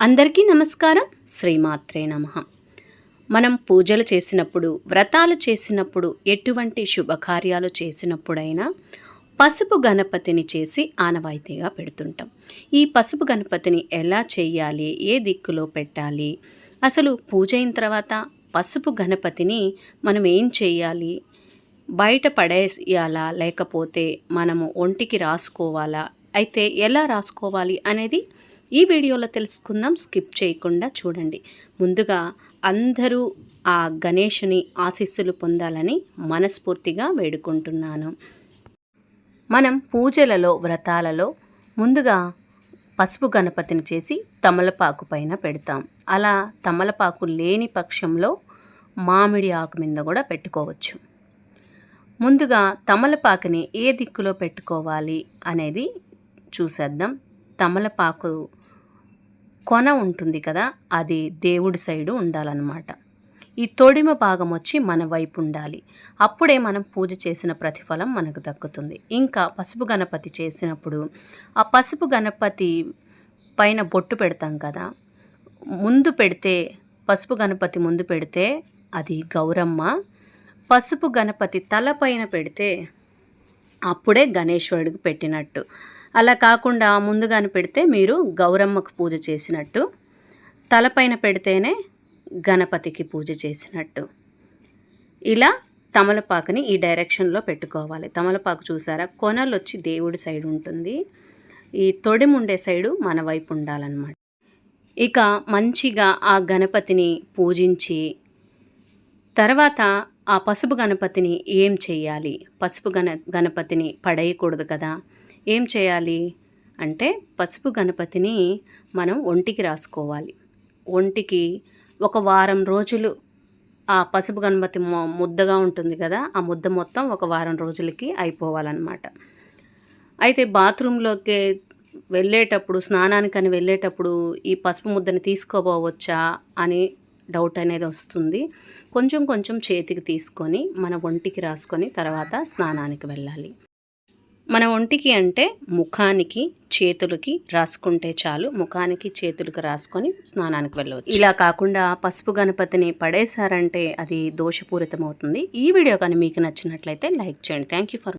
అందరికీ నమస్కారం. శ్రీమాత్రే నమ. మనం పూజలు చేసినప్పుడు వ్రతాలు చేసినప్పుడు ఎటువంటి శుభకార్యాలు చేసినప్పుడైనా పసుపు గణపతిని చేసి ఆనవాయితీగా పెడుతుంటాం. ఈ పసుపు గణపతిని ఎలా చేయాలి? ఏ దిక్కులో పెట్టాలి? అసలు పూజ అయిన తర్వాత పసుపు గణపతిని మనం ఏం చేయాలి? బయట పడేయాలా? లేకపోతే మనము ఒంటికి రాసుకోవాలా? అయితే ఎలా రాసుకోవాలి అనేది ఈ వీడియోలో తెలుసుకుందాం. స్కిప్ చేయకుండా చూడండి. ముందుగా అందరూ ఆ గణేషుని ఆశీస్సులు పొందాలని మనస్ఫూర్తిగా వేడుకుంటున్నాను. మనం పూజలలో వ్రతాలలో ముందుగా పసుపు గణపతిని చేసి తమలపాకు పైన పెడతాం. అలా తమలపాకు లేని పక్షంలో మామిడి ఆకు మీద కూడా పెట్టుకోవచ్చు. ముందుగా తమలపాకుని ఏ దిక్కులో పెట్టుకోవాలి అనేది చూసేద్దాం. తమలపాకు కొన ఉంటుంది కదా అది దేవుడి సైడు ఉండాలన్నమాట. ఈ తొడిమ భాగం వచ్చి మన వైపు ఉండాలి. అప్పుడే మనం పూజ చేసిన ప్రతిఫలం మనకు దక్కుతుంది. ఇంకా పసుపు గణపతి చేసినప్పుడు ఆ పసుపు గణపతి పైన బొట్టు పెడతాం కదా ముందు పెడితే పసుపు గణపతి ముందు పెడితే అది గౌరమ్మ పసుపు గణపతి తల పైన పెడితే అప్పుడే గణేశ్వరుడికి పెట్టినట్టు. అలా కాకుండా ముందుగానే పెడితే మీరు గౌరమ్మకు పూజ చేసినట్టు తలపైన పెడితేనే గణపతికి పూజ చేసినట్టు. ఇలా తమలపాకుని ఈ డైరెక్షన్లో పెట్టుకోవాలి. తమలపాకు చూసారా? కొనలు వచ్చి దేవుడి సైడ్ ఉంటుంది. ఈ తొడిముండే సైడు మన వైపు ఉండాలన్నమాట. ఇక మంచిగా ఆ గణపతిని పూజించి తర్వాత ఆ పసుపు గణపతిని ఏం చేయాలి పసుపు గణ గణపతిని పడేయకూడదు కదా? ఏం చేయాలి? అంటే పసుపు గణపతిని మనం ఒంటికి రాసుకోవాలి. ఒంటికి ఒక వారం రోజులు ఆ పసుపు గణపతి మొ- ముద్దగా ఉంటుంది కదా ఆ ముద్ద మొత్తం ఒక వారం రోజులకి అయిపోవాలన్నమాట. అయితే బాత్రూంలోకి వెళ్ళేటప్పుడు స్నానానికని వెళ్ళేటప్పుడు ఈ పసుపు ముద్దని తీసుకోపోవచ్చా అని డౌట్ అనేది వస్తుంది. కొంచెం కొంచెం చేతికి తీసుకొని మన ఒంటికి రాసుకొని తర్వాత స్నానానికి వెళ్ళాలి. మన ఒంటికి అంటే ముఖానికి చేతులకి రాసుకుంటే చాలు. ముఖానికి చేతులకు రాసుకొని స్నానానికి వెళ్ళవచ్చు. ఇలా కాకుండా పసుపు గణపతిని పడేశారంటే అది దోషపూరితం అవుతుంది ఈ వీడియో కానీ మీకు నచ్చినట్లయితే లైక్ చేయండి. Thank you for